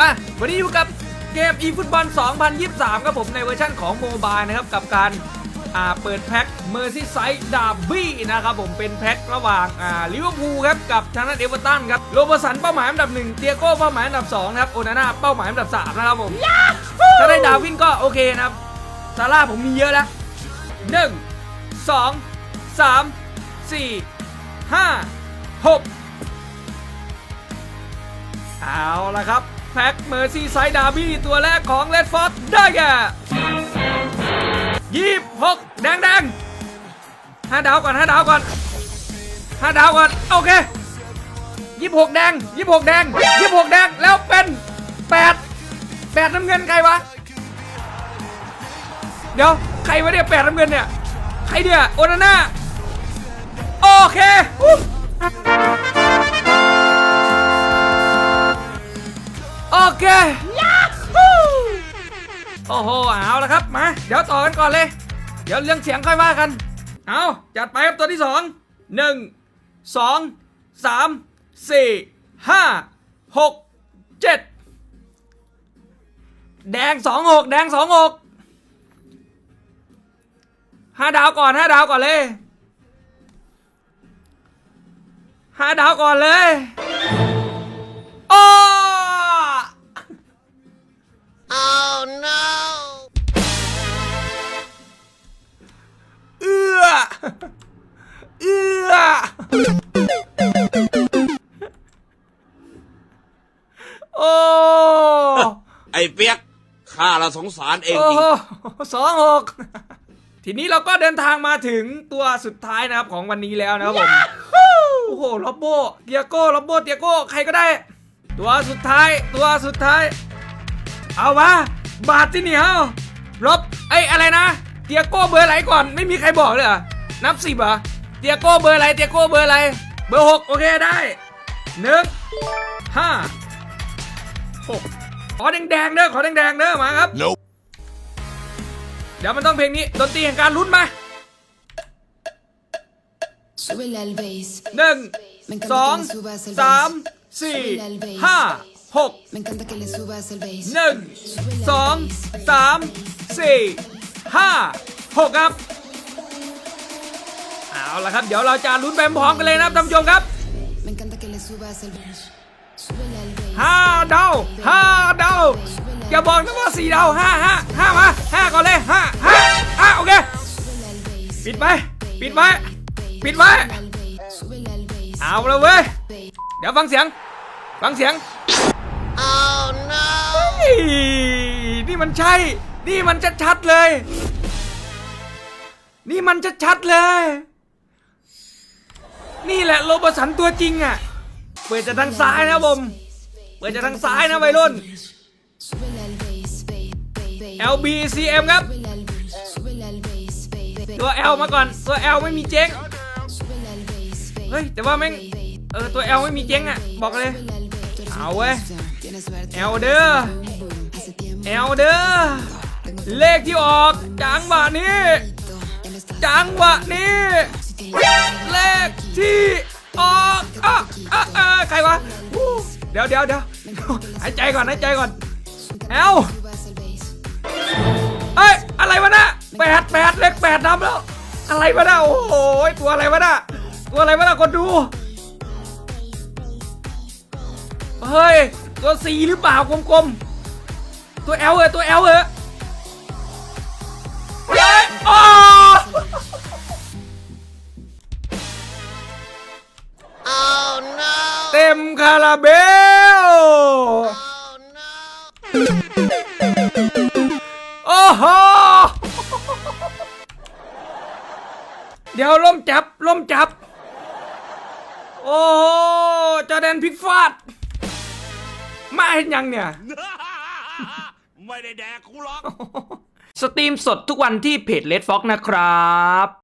อะ วันนี้อยู่กับเกม eFootball 2023 ครับผมในเวอร์ชันของโมบายนะครับ กับการอ่าเปิดแพ็ค Merseyside Derby นะครับผมเป็นแพ็คระหว่างอ่าลิเวอร์พูลครับกับทางด้านเอเวอร์ตันครับโรเบอร์สันเป้าหมายอันดับ 1 เตียโก้เป้าหมายอันดับ 2 นะครับ โอนาน่าเป้าหมายอันดับ 3 นะครับผม ถ้าได้ดาวินก็โอเคนะครับซาร่าผมมีเยอะแล้ว1 2 3 4 5 6เอาละครับ แพ็คเมอร์ซี่ไซด์ดาร์บี้ตัวแรกของเลดฟอร์ดได้แก่ยี่หกแดงแดงห้าดาวก่อนห้าดาวก่อนห้าดาวก่อน โอเคยี่หกแดงยี่หกแดงยี่หกแดงแล้วเป็นแปดแปดน้ำเงินใครวะ เดี๋ยว ใครวะเนี่ยแปดน้ำเงินเนี่ย ใครเนี่ย โอนาน่าโอเค เคยาฮูโอ้โหเอาละครับมาเดี๋ยวต่อกันก่อนเลย เดี๋ยวเรื่องเสียงค่อยว่ากัน เอาจัดไปครับตัวที่สองหนึ่งสองสามสี่ห้าหกเจ็ดแดงสองหกแดงสองหกห้าดาวก่อนห้าดาวก่อนเลยห้าดาวก่อนเลย เอื้อโอ้ไอ้เปียกข้าเราสงสารเองโอ้จริงโหสองหกทีนี้เราก็เดินทางมาถึงตัวสุดท้ายนะครับของวันนี้แล้วนะครับผม โอ้โหล็อบโบเตียโก้ล็อบโบเตียโก้ ใครก็ได้ ตัวสุดท้าย ตัวสุดท้าย เอาวะ บาทที่นี่เฮาลบไอ้ยอะไรนะ เตียโก้เบอร์อะไรก่อน ไม่มีใครบอกเลยเหรอ นับสิบเหรอเตียโก้เบอร์อะไรเตียโก้เบอร์อะไร เบอร์หกโอเคได้หนึ่งห้าหกขอแดงๆเด้อขอแดงๆเด้อมาครับ Nope เดี๋ยวมันต้องเพลงนี้ดนตรีแห่งการลุ้นมา Súbele al bass. หนึ่ง Me encanta สอง que le subas el สาม bass. สี่ Súbele al bass. ห้าหก Me encanta que le subas el bass. หนึ่ง Súbele al สอง bass. สามสี่ห้าหกครับ เอาละครับ เดี๋ยวเราจะลุ้นไปพร้อมกันเลยนะครับท่านผู้ชมครับ Me encanta que le subas el bass. Súbele al bass. ห้าดาวห้าดาวอย่าบอกนะว่าสี่ดาวห้าห้าห้ามาห้าก่อนเลยห้าห้าห้าโอเค Súbele al bass. ปิดไปปิดไว้ ปิดไว้ Súbele al bass. Súbele al bass. เอาละเว้ย Bass. เดี๋ยวฟังเสียง ฟังเสียง Oh no เฮ้ยนี่มันใช่ นี่มันชัดๆเลย นี่มันชัดๆเลย นี่แหละโลบสันตัวจริงอะ เปิดจากทางซ้ายนะบม เปิดจากทางซ้ายนะไวรุ่น LBCM ครับ ตัว L มาก่อน ตัว L ไม่มีเจ๊งเฮ้ย แต่ว่าแม่ง เออ ตัว L ไม่มีเจ๊งอะ บอกเลย เอาเว้ย L เด้อ L เด้อ เลขที่ออกจังหวะนี้ จังหวะนี้ เลข ที่ออกอะอะอะใครวะเดี๋ยวเดี๋ยวเดี๋ยวหายใจก่อนหายใจก่อนแอลเอ้ยอะไรวะน่ะแปดแปดเลขแปดนำแล้ว อะไรวะน่ะโอ้โหตัวอะไรวะน่ะตัวอะไรวะน่ะคนดูเฮ้ยตัวสีหรือเปล่ากลมๆตัวเอลเออตัวเอลเออ คาราเบล Oh no โอ้โห เดี๋ยวล่มจับล่มจับ โอ้โหจอแดนพลิกฟาด มาเห็นยังเนี่ย ไม่ได้แดกกูหรอก สตรีมสดทุกวันที่เพจ Red Fox นะครับ